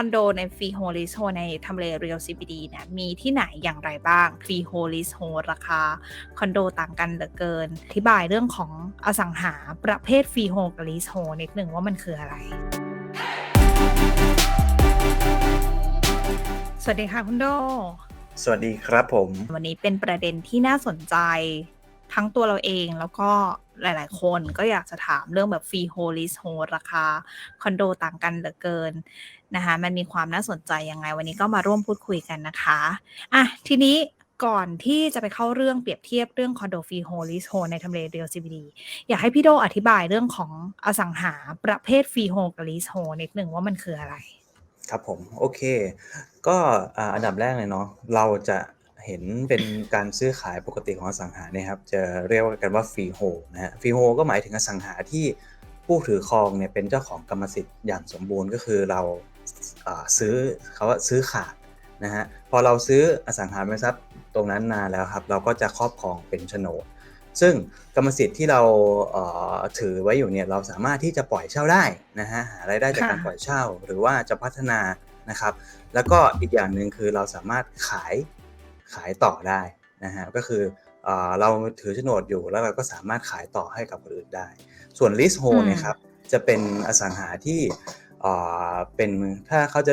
อนโดในฟรีโฮลิสโฮในทำเลเรียล CBD เนี่ยมีที่ไหนอย่างไรบ้างฟรีโฮลิสโฮราคาคอนโดต่างกันเหลือเกิน อธิบายเรื่องของอสังหาประเภทฟรีโฮกับลิสโฮนิดหนึ่งว่ามันคืออะไรสวัสดีค่ะคุณโด สวัสดีครับผม วันนี้เป็นประเด็นที่น่าสนใจทั้งตัวเราเองแล้วก็หลาย ๆ คนก็อยากจะถามเรื่องแบบฟรีโฮลิสโฮราคา คอนโดต่างกันเหลือเกิน นะคะ มันมีความน่าสนใจยังไง วันนี้ก็มาร่วมพูดคุยกันนะคะอะทีนี้ก่อนที่จะไปเข้าเรื่องเปรียบเทียบเรื่องคอนโดฟรีโฮลิสโฮในทำเลเรียล CBD อยากให้พี่โดอธิบายเรื่องของอสังหาประเภทฟรีโฮกับลิสโฮนิดหนึ่งว่ามันคืออะไร ครับผม โอเค ก็อันดับแรกเลยเนาะเราจะเห็นเป็นการซื้อขายปกติของอสังหาเนี่ยครับจะเรียกกันว่าฟรีโฮนะฮะฟรีโฮก็หมายถึงอสังหาที่ผู้ถือครองเนี่ยเป็นเจ้าของกรรมสิทธิ์อย่างสมบูรณ์ก็คือเรา ซื้อเขาว่าซื้อขาดนะฮะพอเราซื้ออสังหาริมทรัพย์ตรงนั้นนานแล้วครับ เราก็จะครอบครองเป็นโฉนด ซึ่งกรรมสิทธิ์ที่เราเอ่อถือไว้อยู่เนี่ยเราสามารถที่จะปล่อยเช่าได้นะฮะหารายได้จากการค่ะปล่อยเช่าหรือว่าจะพัฒนานะครับ แล้วก็อีกอย่างหนึ่งคือเราสามารถขายขายต่อได้นะฮะก็คือเออเราถือโฉนดอยู่แล้วเราก็สามารถขายต่อให้กับคนอื่นได้ ส่วน lease hold เนี่ยครับจะเป็นอสังหาที่ เอ่อเป็นถ้าเขาจะ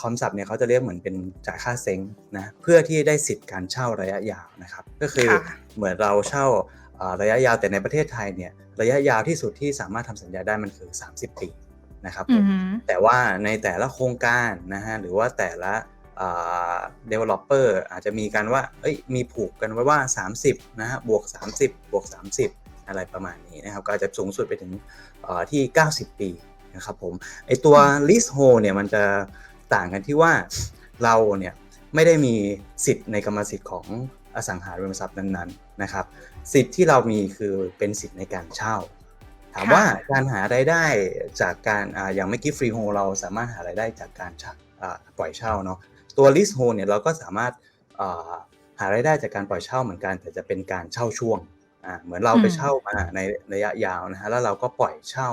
คำศัพท์เนี่ยเขาจะเรียกเหมือนเป็นจ่ายค่าเซ้งนะเพื่อที่ได้สิทธิ์การเช่าระยะยาวนะครับ ก็คือค่ะเหมือนเราเช่าเอ่อระยะยาวแต่ในประเทศไทยเนี่ยระยะยาวที่สุดที่สามารถทำสัญญาได้มันคือ 30 ปีนะครับผอืมอหือแต่ว่าในแต่ละโครงการนะฮะหรือว่าแต่ละอ่า developer อาจจะมีการว่าเอ้ยมีผูกกันไว้ว่า 30นะฮะบวก 30 บวก 30 อะไรประมาณนี้นะครับก็อาจจะสูงสุดไปถึงเอ่อที่ 90 ปี นะครับผมไอตัว leasehold เนี่ยมันจะต่างกันที่ว่าเราเนี่ยไม่ได้มีสิทธิ์ในกรรมสิทธิ์ของอสังหาริมทรัพย์นั้นๆนะครับ สิทธิ์ที่เรามีคือเป็นสิทธิ์ในการเช่า ถามว่าการหารายได้จากการอ่าอย่างเมื่อกี้ฟรีโฮเราสามารถหารายได้จากการเช่าอ่าปล่อยเช่าเนาะตัวลิสโฮเนี่ยเราก็สามารถอ่าหารายได้จากการปล่อยเช่าเหมือนกัน แต่จะเป็นการเช่าช่วงอ่าเหมือนเราไปอืมเช่ามาในระยะยาวนะฮะแล้วเราก็ปล่อยเช่า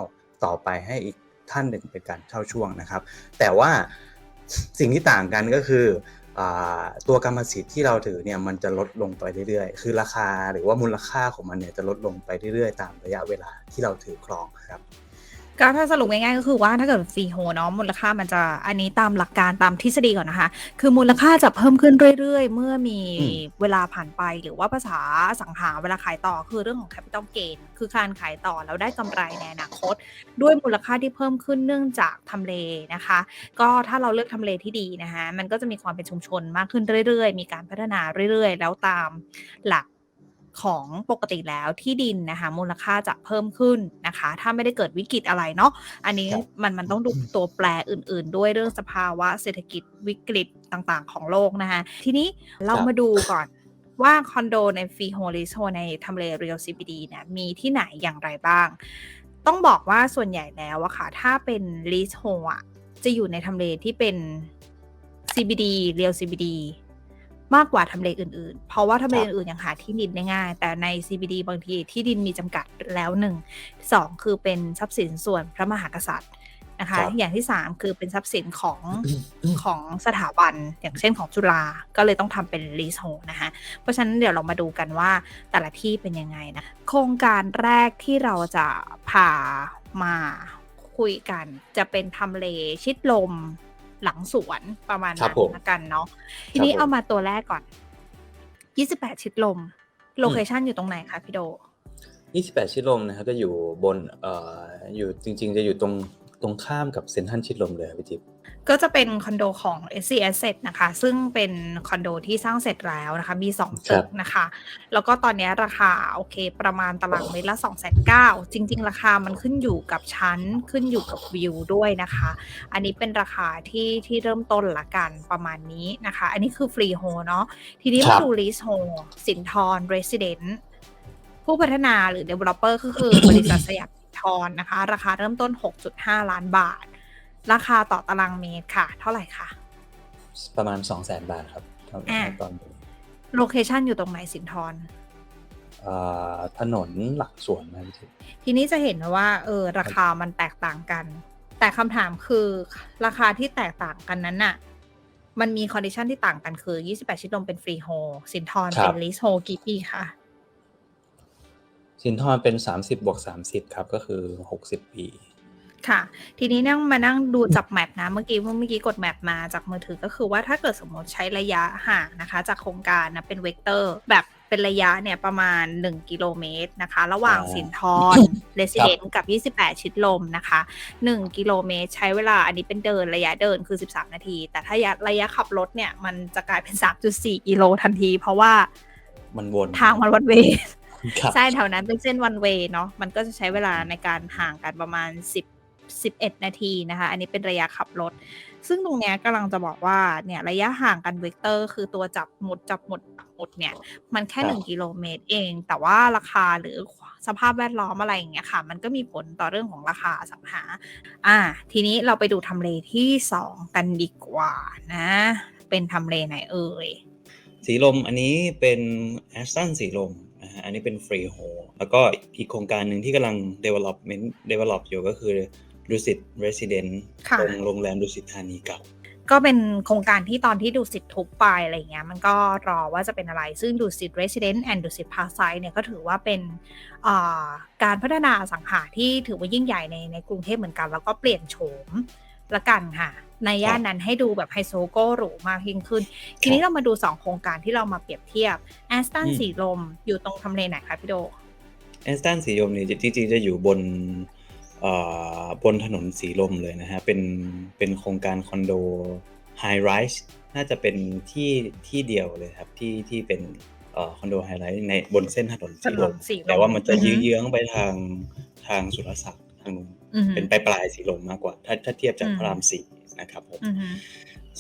ต่อไปให้อีก ท่านหนึ่งเป็นการเช่าช่วงนะครับ แต่ว่าสิ่งที่ต่างกันก็คืออตัวกรรมสิทธิ์ที่เราถือเนี่ยมันจะลดลงไปเรื่อยๆ คือราคาหรือว่ามูลค่าของมันเนี่ยจะลดลงไปเรื่อยๆ ตามระยะเวลาที่เราถือครองครับ ก็ถ้าสรุปง่ายๆก็คือว่าถ้าเกิดฟรีโฮเนาะมูลค่ามันจะอันนี้ตามหลักการตามทฤษฎีก่อนนะคะ คือมูลค่าจะเพิ่มขึ้นเรื่อยๆ เมื่อมีเวลาผ่านไปหรือว่าภาษาสังหาเวลาขายต่อคือเรื่องของ capital gain คือการขายต่อแล้วได้กำไรในอนาคต ด้วยมูลค่าที่เพิ่มขึ้นเนื่องจากทำเลนะคะ ก็ถ้าเราเลือกทำเลที่ดีนะคะมันก็จะมีความเป็นชุมชนมากขึ้นเรื่อยๆ มีการพัฒนาเรื่อยๆ แล้วตามหลัก ของปกติแล้วที่ดินนะคะ มูลค่าจะเพิ่มขึ้นนะคะ ถ้าไม่ได้เกิดวิกฤตอะไรเนาะอันนี้ครับมันมันต้องดูตัวแปรอื่น ๆ ด้วยเรื่องสภาวะเศรษฐกิจวิกฤตต่างๆ ของโลกนะคะ ทีนี้เรามาดูก่อนว่าคอนโดในฟรีโฮลิสโฮในทำเลเรียล CBD เนี่ยมีที่ไหนอย่างไรบ้าง ต้องบอกว่าส่วนใหญ่แล้วอะค่ะ ถ้าเป็น lease hold อะจะอยู่ในทำเลที่เป็น CBD real CBD มากกว่าทำเลอื่นๆ เพราะว่าทำเลครับอื่นๆยังหาที่ดินได้ง่าย แต่ใน CBD บางทีที่ดินมีจำกัดแล้วหนึ่งสองคือเป็นทรัพย์สินส่วนพระมหากษัตริย์นะคะครับอย่างที่สามคือเป็นทรัพย์สินของของสถาบันอย่างเช่นของจุฬาก็เลยต้องทำเป็น leasehold นะคะเพราะฉะนั้นเดี๋ยวเรามาดูกันว่าแต่ละที่เป็นยังไงนะโครงการแรกที่เราจะพามาคุยกันจะเป็นทำเลชิดลม หลังสวนประมาณครันั้บนผมละกันเนาะทีนี้ครับผมเอามาตัวแรกก่อน 28 ชิดลม โลเคชันอยู่ตรงไหนคะพี่โด 28 ชิดลมนะครับจะอยู่บนเอ่ออยู่จริง ๆ จะอยู่ตรง ตรงข้ามกับเซ็นทรัลชิดลมเลยครับพี่จิ๊บก็จะเป็นคอนโดของ SC Asset นะคะ ซึ่งเป็นคอนโดที่สร้างเสร็จแล้วนะคะ มี2ตึกนะคะ แล้วก็ตอนนี้ราคาโอเค ประมาณตารางเมตรละ2 9 0 0 0จริง ๆ ราคามันขึ้นอยู่กับชั้นขึ้นอยู่กับวิวด้วยนะคะ อันนี้เป็นราคาที่ที่เริ่มต้นละกันประมาณนี้นะคะ อันนี้คือฟรีโฮเนาะทีนี้ครัมาบดูลีสโฮสินทร Resident ผู้พัฒนาหรือ Developer ก็คือบริษัทสยาม สินทรนะคะ ราคาเริ่มต้น 6.5 ล้านบาท ราคาต่อตารางเมตรค่ะ เท่าไหร่คะประมาณ 2 0 0 0 0 0 บาทครับเท่าอ่าตอนนี้โลเคชันอยู่ตรงไหนสินทรเอ่อถนนหลักสวนนะครับพี่จิ๊บทีนี้จะเห็นว่าเออราคามันแตกต่างกัน แต่คำถามคือราคาที่แตกต่างกันนั้นน่ะ มันมีคอนดิชันที่ต่างกันคือ 28 ชิดลมเป็นฟรีโฮลสินทรครัเป็บนลิสโฮกี่ปีคะ สินทรเป็น 30บวก30 ครับ ก็คือ 60 ปี ค่ะ ทีนี้นั่งมานั่งดูจับแมปนะ เมื่อกี้เมื่อกี้กดแมปมาจากมือถือก็คือว่าถ้าเกิดสมมติใช้ระยะห่างนะคะ จากโครงการนะเป็นเวกเตอร์แบบเป็นระยะเนี่ยประมาณ 1 กิโลเมตรนะคะ ระหว่างอ๋อสินทรเรสซิเดนต์กับ 28 ชิดลมนะคะ 1 กิโลเมตร ใช้เวลาอันนี้เป็นเดินระยะเดินคือ 13 นาที แต่ถ้าระยะขับรถเนี่ย มันจะกลายเป็น 3.4 กิโลทันที เพราะว่ามันวนทางมันวันเว ครับ ใช่แถวนั้นเป็นเส้นวันเวเนาะมันก็จะใช้เวลาในการห่างกันประมาณ 10 11 นาทีนะคะ อันนี้เป็นระยะขับรถ ซึ่งตรงเนี้ยกำลังจะบอกว่าเนี่ยระยะห่างกันเวกเตอร์ คือตัวจับหมุดจับหมุดปักหมุดเนี่ย มันแค่ ครับ 1 กิโลเมตรเอง แต่ว่าราคาหรือสภาพแวดล้อมอะไรอย่างเงี้ยค่ะ มันก็มีผลต่อเรื่องของราคาอสังหา อ่า ทีนี้เราไปดูทำเลที่ 2 กันดีกว่านะ เป็นทำเลไหนเอ่ย สีลมอันนี้เป็นแอสตันสีลมนะฮะอันนี้เป็นฟรีโฮแล้วก็อีกโครงการหนึ่งที่กำลัง development develop อยู่ก็คือ Lucid Resident ค่ะตรงโรงแรมดุสิตธานีเก่าก็เป็นโครงการที่ตอนที่ดูสิทธิ์ทุบไปอะไรเงี้ยมันก็รอว่าจะเป็นอะไร ซึ่งดูสิทธิ์ Resident and ดูสิทธิ์ Park Site เนี่ยก็ถือว่าเป็นอ่าการพัฒนาอสังหาที่ถือว่ายิ่งใหญ่ในในกรุงเทพเหมือนกัน แล้วก็เปลี่ยนโฉมละกันค่ะ ในย่านนั้นให้ดูแบบไฮโซโก้หรูมากยิ่งขึ้น ทีนี้เรามาดู 2 โครงการที่เรามาเปรียบเทียบแอสตันอืมสีลมอยู่ตรงทำเลไหนคะพี่โดแอสตันสีลมเนี่ยจริงๆจะอยู่บนเอ่อบนถนนสีลมเลยนะฮะ เป็นเป็นโครงการคอนโดไฮไรส์น่าจะเป็นที่ที่เดียวเลยครับ ที่ที่เป็นเอ่อคอนโดไฮไรส์ในบนเส้นถนนสีลถนมนสีลมแต่ว่ามันจะอือฮึเยื้องๆไปทางทางสุรศักดิ์ทางนู้นอือฮึเป็นปลายปลายๆสีลมมากกว่า ถ้าถ้าเทียบจากอืมพระรามสี่ นะครับผมอือฮึ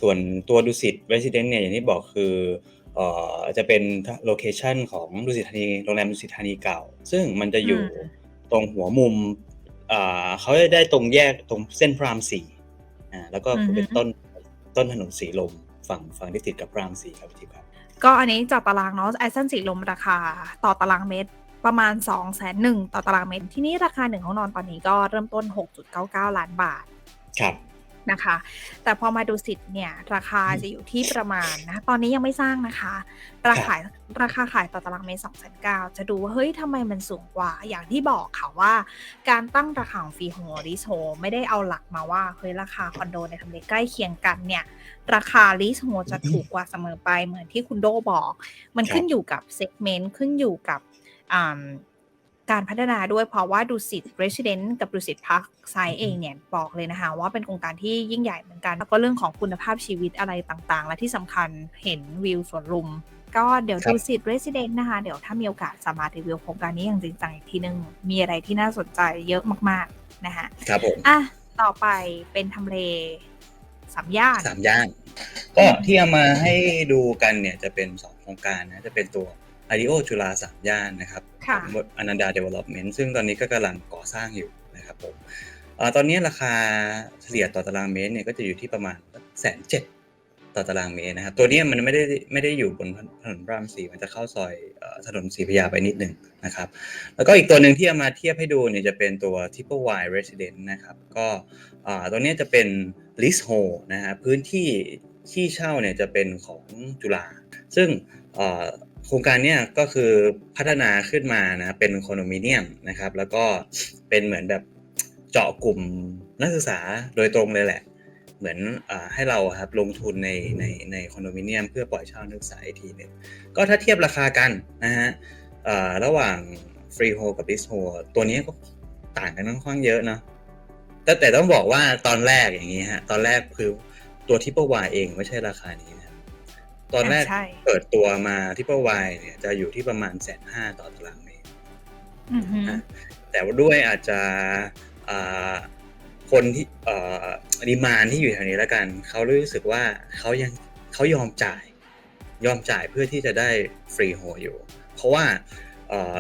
ส่วนตัวดุสิต Resident เนี่ยอย่างที่บอกคือเอ่อจะเป็นโลเคชันของดุสิตธานีโรงแรมดุสิตธานีเก่า ซึ่งมันจะอยู่ตรงหัวมุมอ่าเขาจะได้ตรงแยกตรงเส้นพระรามสี่อ่าแล้วก็เป็นต้นต้นถนนสีลมฝั่งฝั่งที่ติดกับพระรามสี่ครับพี่ทิพย์ครับก็อันนี้จากตารางเนาะไอซันสีลมราคาต่อตารางเมตรประมาณ2องแสนหนึ่งต่อตารางเมตร ที่นี่ราคาหนึ่งห้องนอนตอนนี้ก็เริ่มต้น 6.99 ล้านบาท ครับ นะคะ แต่พอมาดูสิทธิ์เนี่ยราคาจะอยู่ที่ประมาณนะตอนนี้ยังไม่สร้างนะคะราคาราคาขายต่อตารางเมตร2 9 0 0จะดูว่าเฮ้ยทำไมมันสูงกว่า อย่างที่บอกค่ะว่า การตั้งราคาของฟรีโฮลิสโฮไม่ได้เอาหลักมาว่าเฮ้ยราคาคอนโดในทำเลใกล้เคียงกันเนี่ยราคาลิสโฮจะถูกกว่าเสมอไปเหมือนที่คุณโดบอก มันครับขึ้นอยู่กับเซกเมนต์ขึ้นอยู่กับอ่า การพัฒนาด้วยเพราะว่าดูสิต Resident กับดูสิตพักไซเองเนี่ยบอกเลยนะคะ ว่าเป็นโครงการที่ยิ่งใหญ่เหมือนกัน แล้วก็เรื่องของคุณภาพชีวิตอะไรต่างๆ และที่สำคัญเห็นวิวสวนลุม ก็เดี๋ยวครับดูสิต Resident นะคะ เดี๋ยวถ้ามีโอกาสสามารถรีวิวโครงการนี้อย่างจริงจังอีกทีนึง มีอะไรที่น่าสนใจเยอะมากๆนะคะครับผมอะต่อไปเป็นทำเลสามย่านสามย่าน ก็ที่เอามาให้ดูกันเนี่ยจะเป็นสองโครงการนะจะเป็นตัว อาริโอจุฬาสามย่านนะครับค่ะของอนันดาเดเวล็อปเมนต์ซึ่งตอนนี้ก็กำลังก่อสร้างอยู่นะครับผมเอ่อตอนนี้ราคาเฉลี่ยต่อตารางเมตรเนี่ยก็จะอยู่ที่ประมาณแสนเจ็ดต่อตารางเมตรนะครับ ตัวเนี้ยมันไม่ได้ไม่ได้อยู่บนถนนพระรามสี่มันจะเข้าซอยเอ่อถนนศรีพระยาไปนิดหนึ่งนะครับ แล้วก็อีกตัวหนึ่งที่เอามาเทียบให้ดูเนี่ยจะเป็นตัว Triple Y Resident นะครับ ก็อ่าตัวเนี้ยจะเป็น leasehold นะฮะพื้นที่ที่เช่าเนี่ยจะเป็นของจุฬาซึ่งเอ่อ โครงการเนี้ยก็คือพัฒนาขึ้นมานะเป็นคอนโดมิเนียมนะครับ แล้วก็เป็นเหมือนแบบเจาะกลุ่มนักศึกษาโดยตรงเลยแหละ เหมือนอให้เราครับลงทุนในในในคอนโดมิเนียมเพื่อปล่อยเช่านักศึกษาอีกทีหนึ่งก็ถ้าเทียบราคากันนะฮะระหว่างฟรีโฮกับลิสโฮตัวนี้ก็ต่างกันค่อนข้างเยอะเนาะแต่แต่ต้องบอกว่าตอนแรกอย่างนี้ฮะตอนแรกคือตัวทิปเปอร์วเองไม่ใช่ราคานี้ ตอนแรกใช่เปิดตัวมาทิปเปอร์วเนี่ยจะอยู่ที่ประมาณแสนห้าต่อตารางเมตรอือฮึอะแต่ว่าด้วยอาจจะอ่าคนที่เอ่อดีมานที่อยู่แถวนี้แล้วกัน เขารู้สึกว่าเขายังเขายอมจ่าย ยอมจ่ายเพื่อที่จะได้ฟรีโฮอยู่ เพราะว่า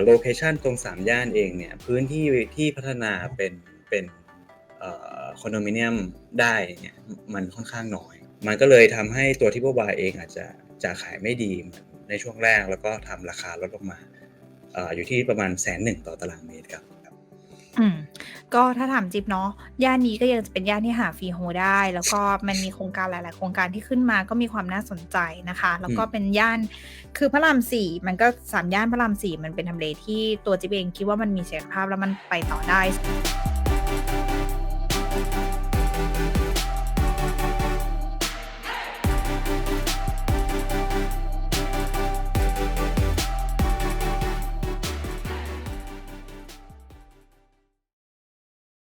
โลเคชันตรงสามย่านเองเนี่ย พื้นที่ที่พัฒนาเป็นเป็นคอนโดมิเนียมได้เนี่ยมันค่อนข้างน้อย มันก็เลยทำให้ตัวที่พวกบาเองอาจจะจะขายไม่ดีเหมือนในช่วงแรกแล้วก็ทำราคาลดลงมาเอ่ออยู่ที่ประมาณแสนหนึ่งต่อตารางเมตรครับอืมก็ถ้าถามจิ๊บเนาะย่านนี้ก็ยังจะเป็นย่านที่หาฟรีโฮลได้ แล้วก็มันมีโครงการหลาย ๆ โครงการที่ขึ้นมาก็มีความน่าสนใจนะคะ แล้วก็อืมเป็นย่านคือพระราม4มันก็3ย่านพระราม4มันเป็นทำเลที่ตัวจิ๊บเองคิดว่ามันมีศักยภาพแล้วมันไปต่อได้